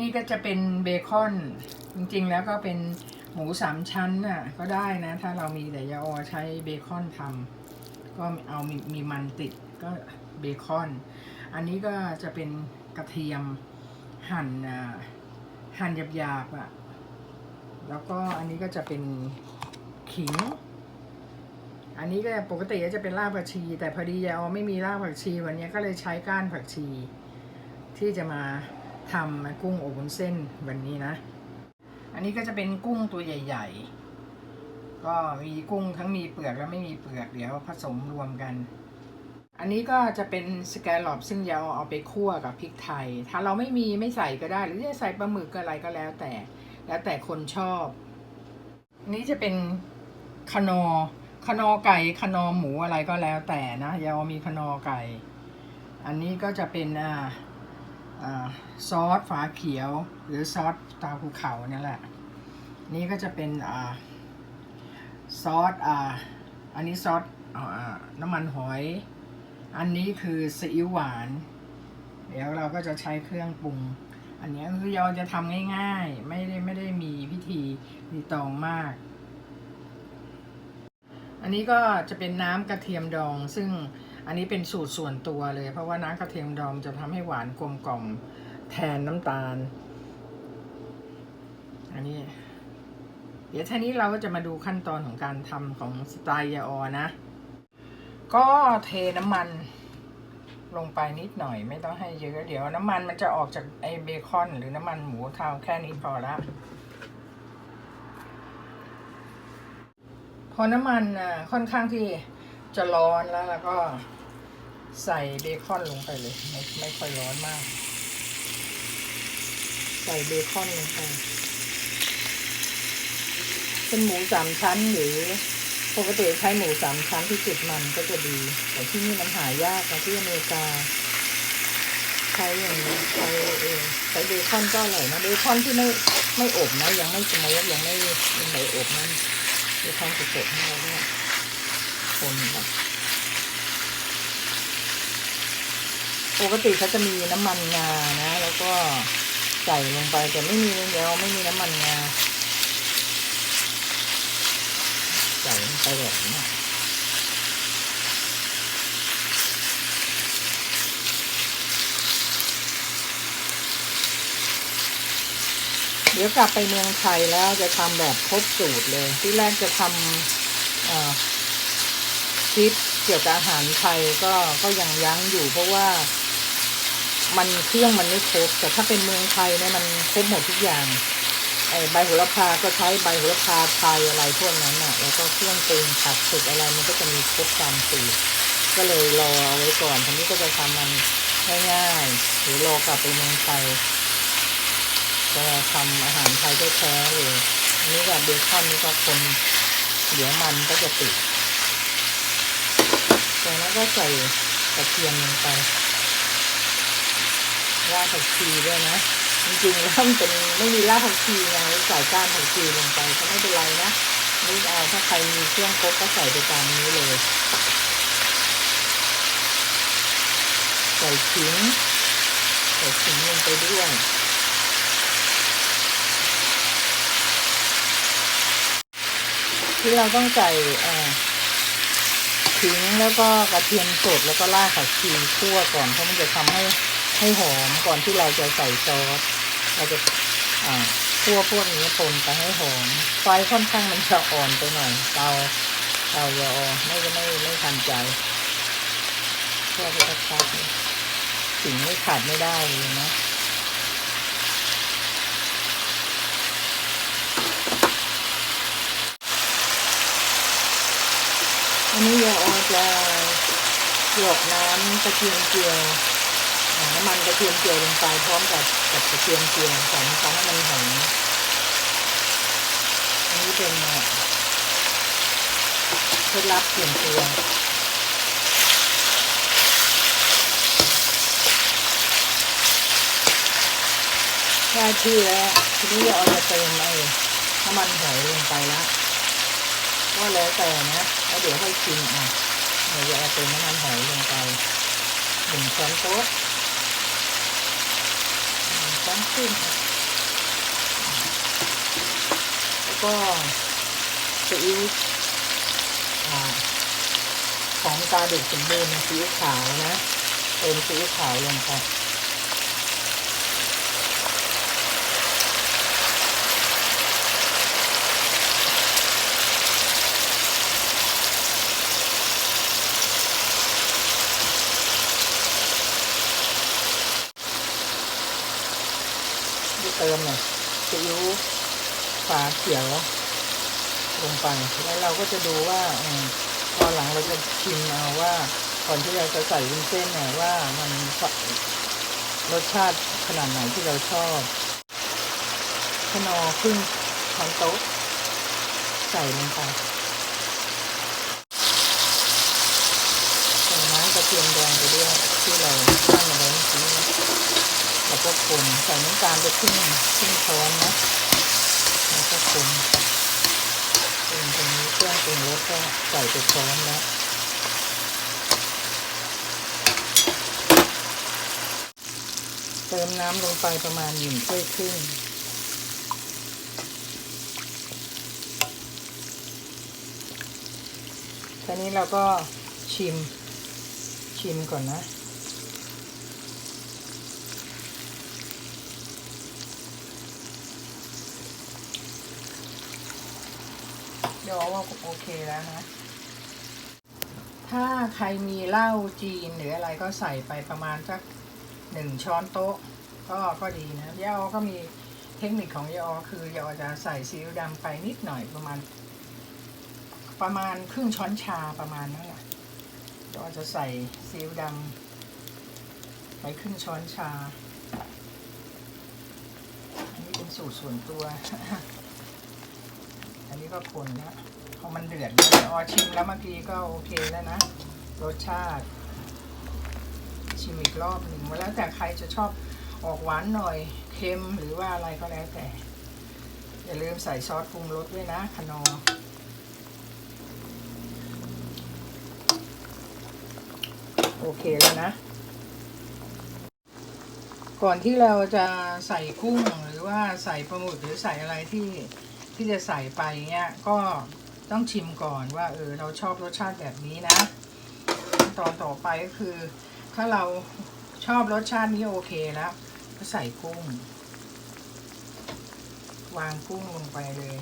นี่ก็จะเป็นเบคอน จริงๆแล้วก็เป็นหมูสามชั้นน่ะก็ได้นะ ถ้าเรามีแต่ยาออใช้เบคอนทำก็เอามีมีมันติดก็เบคอน อันนี้ก็จะเป็นกระเทียมหั่นอ่าหั่นหยาบๆอะแล้วก็อันนี้ก็จะเป็นขิง อันนี้ก็ปกติจะเป็นรากผักชี แต่พอดียาออไม่มีรากผักชีวันนี้ก็เลยใช้ก้านผักชีที่จะมา ทำกุ้งอบวุ้นเส้นวันนี้นะ อันนี้ก็จะเป็นกุ้งตัวใหญ่ ๆ ก็มีกุ้งทั้งมีเปลือกและไม่มีเปลือกเดี๋ยวผสมรวมกัน อันนี้ก็จะเป็นสแกลลอปซึ่งยาเอาไปคั่วกับพริกไทย ถ้าเราไม่มีไม่ใส่ก็ได้ หรือจะใส่ปลาหมึกอะไรก็แล้วแต่ แล้วแต่คนชอบ นี้จะเป็นคนอคนอไก่คนอหมูอะไรก็แล้วแต่นะยามีคนอไก่ อันนี้ก็จะเป็นอ่า ซอสฝาเขียว หรือซอสตาภูเขาเนี่ยแหละ นี่ก็จะเป็นอซอสอ่าอันนี้ซอสอน้ำมันหอย อันนี้คือซีอิ๊วหวาน เดี๋ยวเราก็จะใช้เครื่องปรุง อันนี้คือยอจะทำง่ายๆ ไม่ได้ไม่ได้มีพิธีมีตองมาก อันนี้ก็จะเป็นน้ำกระเทียมดองซึ่ง อันนี้เป็นสูตรส่วนตัวเลย เพราะว่าน้ำกระเทียมดองจะทำให้หวานกลมกล่อมแทนน้ำตาล อันนี้ เดี๋ยวท่านี้เราก็จะมาดูขั้นตอนของการทำของสไตล์ยาออนะ ก็เทน้ำมันลงไปนิดหน่อยไม่ต้องให้เยอะเดี๋ยวน้ำมันมันจะออกจากไอเบคอน หรือน้ำมันหมูเทาแค่นี้พอละพอน้ำมันอะค่อนข้างที่ จะร้อนแล้วแล้วก็ใส่เบคอนลงไปเลย ไม่ไม่ค่อยร้อนมาก ใส่เบคอนลงไปเป็นหมูสามชั้นหรือปกติใช้หมูสามชั้นที่ติดมันก็จะดี แต่ที่นี่มันหายากนะที่อเมริกา ใช้อย่างนี้ใช้เองใช้เบคอนก็อร่อยนะเบคอนที่ไม่ไม่อบนะยังไม่สโมกยังไม่ยังไม่อบนั่นเบคอนสดๆให้เราด้วย คนแบบปกติเขาจะมีน้ำมันงานะ แล้วก็ใส่ลงไปแต่ไม่มีเดียวไม่มีน้ำมันงาใส่ลงไปแบบนี้เดี๋ยวกลับไปเมืองไทยแล้วจะทำแบบครบสูตรเลย ที่แรกจะทำอ่อ คลิปเกี่ยวกับอาหารไทยก็ก็ยังยั้งอยู่เพราะว่า มันเครื่องมันไม่ครบ แต่ถ้าเป็นเมืองไทยเนี่ยมันครบหมดทุกอย่างไอใบโหระพาก็ใช้ใบโหระพาไทยอะไรพวกนั้นน่ะ แล้วก็เครื่องปรุงผักสุกอะไรมันก็จะมีครบตามสูตรก็เลยรอเอาไว้ก่อนทีนี้ก็จะทำมันง่ายๆหรือรอกลับไปเมืองไทยจะทำอาหารไทยแท้ๆเลยนนี้กับเบคอนนี่ก็คนเดี๋ยวมันก็จะติด จากนั้นก็ใส่กระเทียมลงไปรากผักชีด้วยนะ จริงๆแล้วมันเป็นไม่มีรากผักชีไงใส่ก้านผักชีลงไปก็ไม่เป็นไรนะนี่เอาถ้าใครมีเครื่องครบก็ใส่ไปตามนี้เลย ใส่ขิงใส่ขิงลงไปด้วยที่เราต้องใส่อ่อ ขิงแล้วก็กระเทียมสดแล้วก็รากผักชีคั่วก่อนเพราะมันจะทำให้ให้หอมก่อนที่เราจะใส่ซอสเราจะอ่าคั่วพวกนี้ปนไปให้หอมไฟค่อนข้างมันจะอ่อนไปหน่อยเตาเตายอไม่ไม่ไม่ทันใจคั่วไปสักพักสิ่งไม่ขาดไม่ได้เลยนะ อันนี้ยาออจะหยกน้ำกระเทียมเจียวน้ำมันกระเทียมเจียวลงไปพร้อมกับกับกระเทียมเจียวใส่ลงไปให้มันหอมอันนี้เป็นเคล็ดลับเปลี่ยนตัวได้ที่แล้วทีนี้ยาจะเติมไอ้น้ำมันหอยลงไปแล้ว ก็แล้วแต่นะแล้วเดี๋ยวให้ชิมอะเดี๋ยวเอาเป็นน้ำมันหอยลงไปหนึ่งช้อนโต๊ะหนึ่งช้อนครึ่งแล้วก็ซีอิ๊วของตาเด็กสมบูรณ์ซีอิ๊วขาวนะเติมซีอิ๊วขาวลงไป เติมหน่อยซีอิ๊วฝาเขียวลงไป แล้วเราก็จะดูว่าอมพอหลังเราจะชิมเอาว่าก่อนที่เราจะใส่วุ้นเส้นเนี่ยว่ามันรสชาติขนาดไหนที่เราชอบขนอครึ่งช้อนโต๊ะใส่ลงไปใส่น้ำกระเทียมแดงไปด้วยที่เราตั้งเอาไว้เมื่อกี้นะ แล้วก็คนใส่น้ำตาลไปครึ่งครึ่งช้อนนะแล้วก็คนปรุงตรงนี้เครื่องปรุงรสก็ใส่ไปพร้อมแล้วเติมน้ำลงไปประมาณหนึ่งถ้วยครึ่งทีนี้เราก็ชิมชิมก่อนนะ ยวว่าโอเคแล้วนะ ถ้าใครมีเหล้าจีนหรืออะไรก็ใส่ไปประมาณสักหนึ่งช้อนโต๊ะ ก็ก็ดีนะยาอก็มีเทคนิคของยาอคือยาอจะใส่ซีอิ๊วดำไปนิดหน่อยประมาณ ประมาณครึ่งช้อนชาประมาณนั้นแหละยาอจะใส่ซีอิ๊วดำไปครึ่งช้อนชา อันนี้เป็นสูตรส่วนตัว นี้ก็คนแล้วพอมันเดือดแล้วอ๋อชิมแล้วเมื่อกี้ก็โอเคแล้วนะ รสชาติ ชิมอีกรอบหนึ่งแล้วแต่ใครจะชอบออกหวานหน่อยเค็มหรือว่าอะไรก็แล้วแต่ อย่าลืมใส่ซอสปรุงรสด้วยนะคนอโอเคแล้วนะ ก่อนที่เราจะใส่กุ้งหรือว่าใส่ปลาหมึกหรือใส่อะไรที่ ที่จะใส่ไปเงี้ยก็ต้องชิมก่อนว่าเออเราชอบรสชาติแบบนี้นะขั้นตอนต่อไปก็คือ ถ้าเราชอบรสชาตินี้โอเคแล้วก็ใส่กุ้ง วางกุ้งลงไปเลย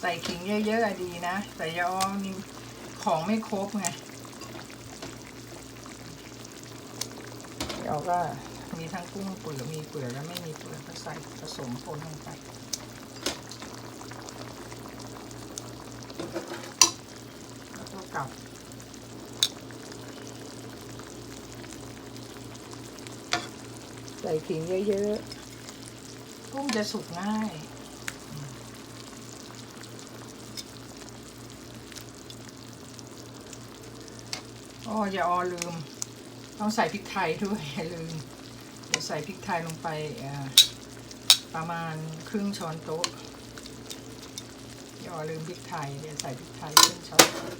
ใส่ขิงเยอะๆอะดีนะ แต่ยาอ้อมนี่ของไม่ครบไง เราก็มีทั้งกุ้งเปลือกมีเปลือกและไม่มีเปลือกก็ใส่ผสมปนลงไปแล้วก็กลับใส่ขิงเยอะๆ กุ้งจะสุกง่ายอ๋ออย่าออลืม ต้องใส่พริกไทยด้วยลืมเดี๋ยวใส่พริกไทยลงไปประมาณครึ่งช้อนโต๊ะอย่าลืมพริกไทยเดี๋ยวใส่พริกไทยครึ่งช้อนโต๊ะ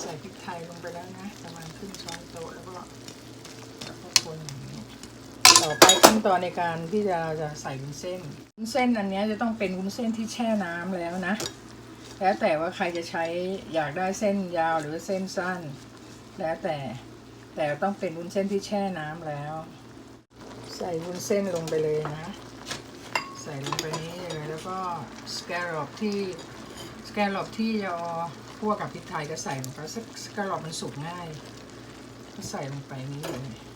ใส่พริกไทยลงไปแล้วนะ ประมาณครึ่งช้อนโต๊ะแล้วก็แล้วก็คนอย่างนี้ต่อไปขั้นตอนในการที่จะจะใส่วุ้นเส้นวุ้นเส้นอันนี้จะต้องเป็นวุ้นเส้นที่แช่น้ำแล้วนะ แล้วแต่ว่าใครจะใช้อยากได้เส้นยาวหรือเส้นสั้น แล้วแต่แต่ต้องเป็นวุ้นเส้นที่แช่น้ำแล้ว ใส่วุ้นเส้นลงไปเลยนะ ใส่ลงไปนี้เลยแล้วก็สแกรอบที่สแกรอบที่ยอคั่วกับพริกไทยก็ใส่ลงไปสแกรอบมันสุกง่าย ก็ใส่ลงไปนี้เลย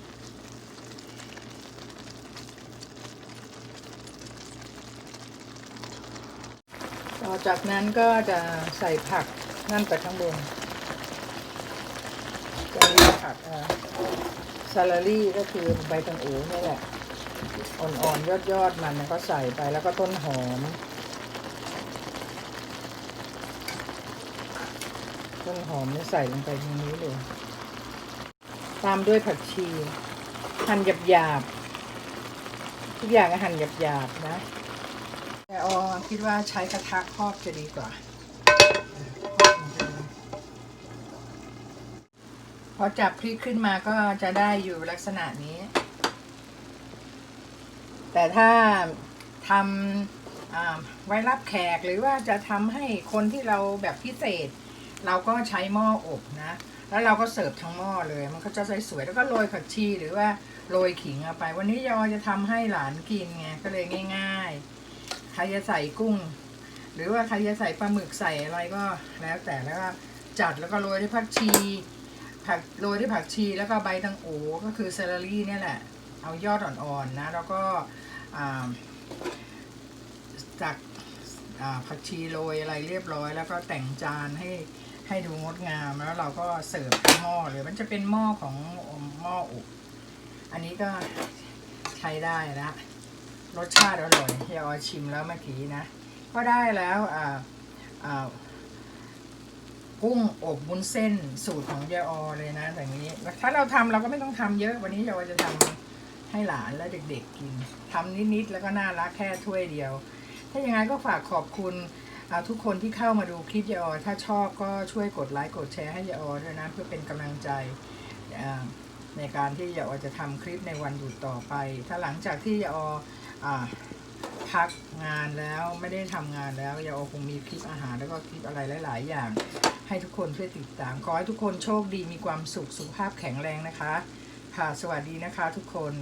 อจากนั้นก็จะใส่ผักนั่นไปข้างบนจะมีผักซาลารี่ก็คือใบตังอูนี่แหละ อ่อนๆ ยอดๆ มันก็ใส่ไปแล้วก็ต้นหอม ต้นหอมนี่ใส่ลงไปตรงนี้เลย ตามด้วยผักชี หั่นหยาบๆ ทุกอย่างก็หั่นหยาบๆ นะ ออคิดว่าใช้กระทะครอบจะดีกว่า พอจับพลิกขึ้นมาก็จะได้อยู่ลักษณะนี้ แต่ถ้าทำไว้รับแขกหรือว่าจะทำให้คนที่เราแบบพิเศษ เราก็ใช้หม้ออบนะ แล้วเราก็เสิร์ฟทั้งหม้อเลย มันก็จะสวยๆแล้วก็โรยผักชีหรือว่าโรยขิงเอาไป วันนี้ยอจะทำให้หลานกินไงก็เลยง่าย ๆ ใครจะใส่กุ้ง หรือว่าใครจะใส่ปลาหมึกใส่อะไรก็แล้วแต่แล้วก็จัดแล้วก็โรยด้วยผักชี ผักโรยด้วยผักชีแล้วก็ใบตังโอก็คือเซเลอรี่เนี่ยแหละ เอายอดอ่อนๆนะ แล้วก็จากผักชีโรยอะไรเรียบร้อย แล้วก็แต่งจานให้ให้ดูงดงามแล้วเราก็เสิร์ฟที่หม้อเลยมันจะเป็นหม้อของหม้ออบอันนี้ก็ใช้ได้และ รสชาติอร่อยที่เอชิมแล้วเมื่อกี้นะก็ได้แล้วอ่าอ่ากุ้งอบวุ้นเส้นสูตรของยายออเลยนะแต่นี้ ถ้าเราทำเราก็ไม่ต้องทำเยอะวันนี้ยายออจะทำให้หลานและเด็กๆกินทำนิดๆแล้วก็น่ารักแค่ถ้วยเดียว ถ้าอย่างไรก็ฝากขอบคุณทุกคนที่เข้ามาดูคลิปยายออถ้าชอบก็ช่วยกดไลค์กดแชร์ให้ยายออด้วยนะเพื่อเป็นกำลังใจในการที่ยายออจะทำคลิปในวันหยุดต่อไป ถ้าหลังจากที่ยายออ พักงานแล้วไม่ได้ทำงานแล้วยาโอคงมีคลิปอาหารแล้วก็คลิปอะไรหลาย ๆ อย่าง ให้ทุกคนช่วยติดตามขอให้ทุกคนโชคดีมีความสุขสุขภาพแข็งแรงนะคะ ค่ะสวัสดีนะคะทุกคน